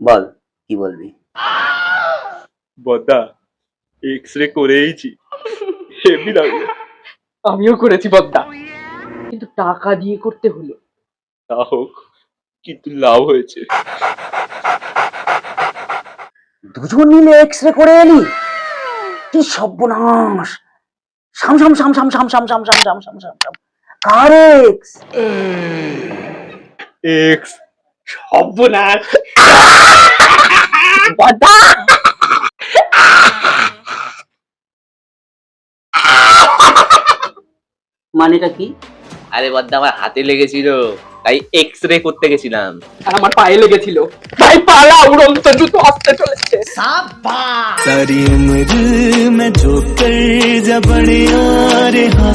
বল কি বলবি বদ্দা X ray করেইছি heavy লাগবে আমিও করেছি বদ্দা কিন্তু টাকা দিয়ে করতে হলো তা হোক কিন্তু লাভ হয়েছে দুজন মিলে এক্স রে করে এলি কি সর্বনাশ সাম সাম সাম সাম সাম সাম সাম সাম সাম সাম সাম সাম কার এক্স এক্স সর্বনাশ। গদা মানেটা কি? আরে বদ্দা আমার হাতে লেগেছিল তাই এক্স রে করতে গেছিলাম। আর আমার পায়ে লেগেছিল। তাই পালা উড়ন্ত জুতো আসতে চলেছে। সাবাস সারি মুঝ মে জো কর জবড়ে রে হা